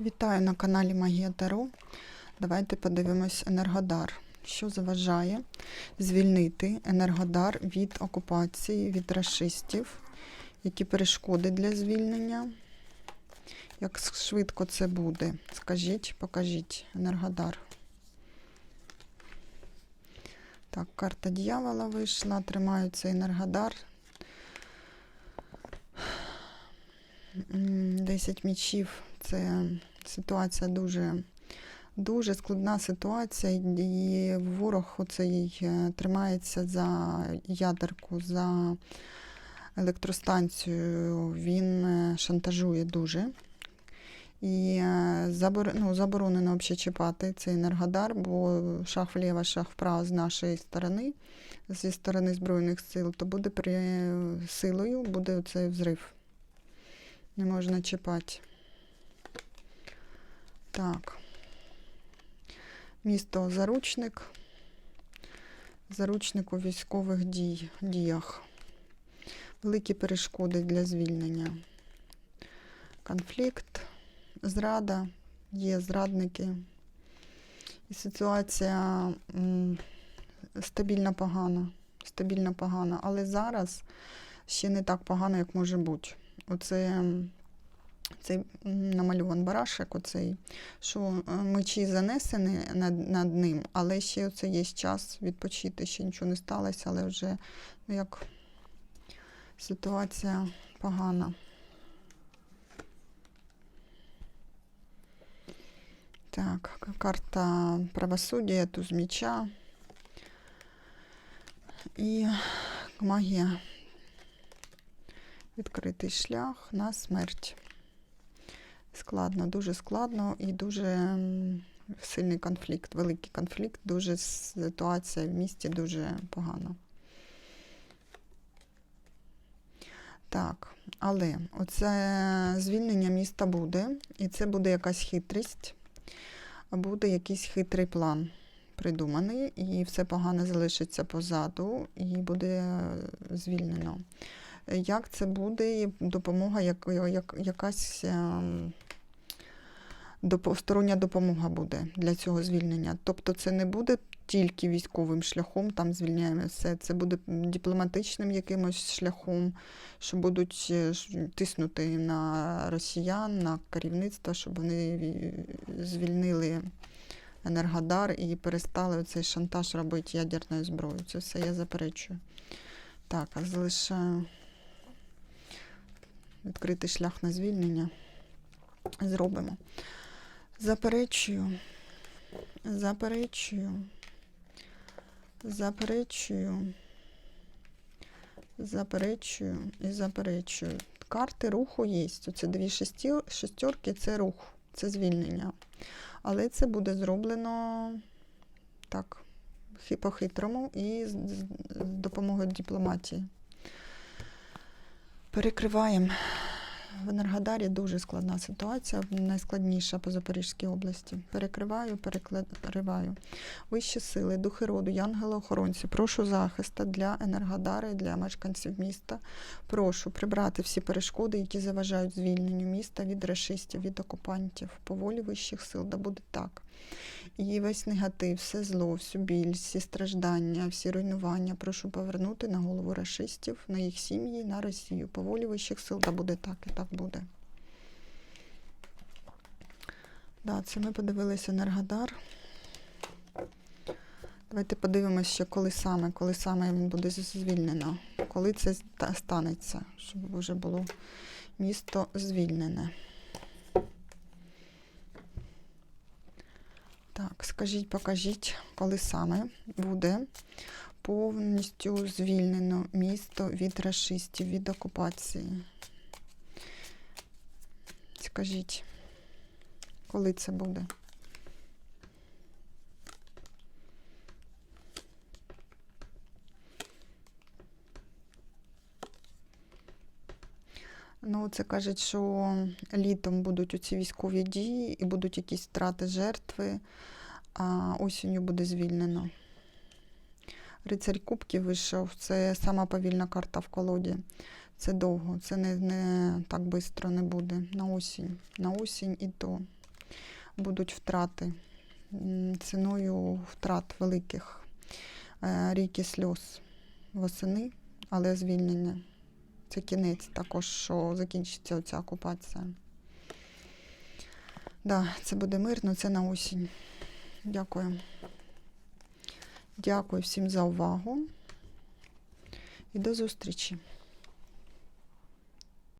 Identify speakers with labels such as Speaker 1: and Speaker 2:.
Speaker 1: Вітаю на каналі Магія Таро. Давайте подивимось Енергодар. Що заважає звільнити Енергодар від окупації, від расистів, які перешкоди для звільнення. Як швидко це буде? Скажіть, покажіть Енергодар. Так, карта дьявола вийшла, тримається Енергодар. М, 10 мічів це ситуація дуже, дуже складна ситуація, і ворог оцей е, тримається за ядерку, за електростанцію. Він е, шантажує дуже. І е, ну, заборонено взагалі чіпати цей енергодар, бо шах вліво, шах вправо з нашої сторони, зі сторони Збройних сил, то буде при силою буде цей взрив. Не можна чіпати. Так. Місто Заручник. Заручник у військових дій, діях. Великі перешкоди для звільнення. Конфлікт, зрада, є зрадники. І ситуація стабільно погана. Стабільно погана. Але зараз ще не так погано, як може бути. Оце цей намальован барашек, оцей, що е, мечі занесені над, над ним, але ще оце є час відпочити, ще нічого не сталося, але вже ну, як ситуація погана. Так, карта правосуддя, туз меча і магія. Відкритий шлях на смерть. Складно, дуже складно і дуже сильний конфлікт, великий конфлікт, дуже ситуація в місті дуже погана. Так, але оце звільнення міста буде, і це буде якась хитрість, буде якийсь хитрий план придуманий, і все погане залишиться позаду, і буде звільнено. Як це буде допомога, як, як, якась стороння допомога буде для цього звільнення. Тобто це не буде тільки військовим шляхом, там звільняємо все. Це буде дипломатичним якимось шляхом, що будуть е, тиснути на росіян, на керівництво, щоб вони звільнили Енергодар і перестали цей шантаж робити ядерною зброєю. Це все я заперечую. Так, а залишаю відкритий шлях на звільнення. Зробимо. Заперечую. Заперечую. Заперечую. Заперечую і заперечую. Карти руху є. Оце дві шестерки це рух, це звільнення. Але це буде зроблено так, по-хитрому і з допомогою дипломатії. Перекриваємо. В Енергодарі дуже складна ситуація, найскладніша по Запорізькій області. Перекриваю, перекриваю. Вищі сили, духи роду, янголи-охоронці, прошу захиста для Енергодари, для мешканців міста. Прошу прибрати всі перешкоди, які заважають звільненню міста від рашистів, від окупантів. По волі вищих сил, да буде так. І весь негатив, все зло, всю біль, всі страждання, всі руйнування прошу повернути на голову рашистів, на їх сім'ї, на Росію. По волі вищих сил, да буде так і так буде. Да, це ми подивилися Енергодар. Давайте подивимося, ще коли саме, коли саме він буде звільнено. Коли це станеться, щоб вже було місто звільнене. Так, скажіть, покажіть, коли саме буде повністю звільнено місто від расистів, від окупації. Скажіть, коли це буде? Ну, це кажуть, що літом будуть оці військові дії і будуть якісь втрати жертви, а осінню буде звільнено. Рицарь Кубків вийшов, це сама повільна карта в колоді. Це довго, це не, не так швидко не буде. На осінь. На осінь і то. будуть втрати ціною втрат великих е, ріки сльоз восени, але звільнення. Це кінець також, що закінчиться оця окупація. Да, це буде мирно, це на осінь. Дякую. Дякую всім за увагу і до зустрічі.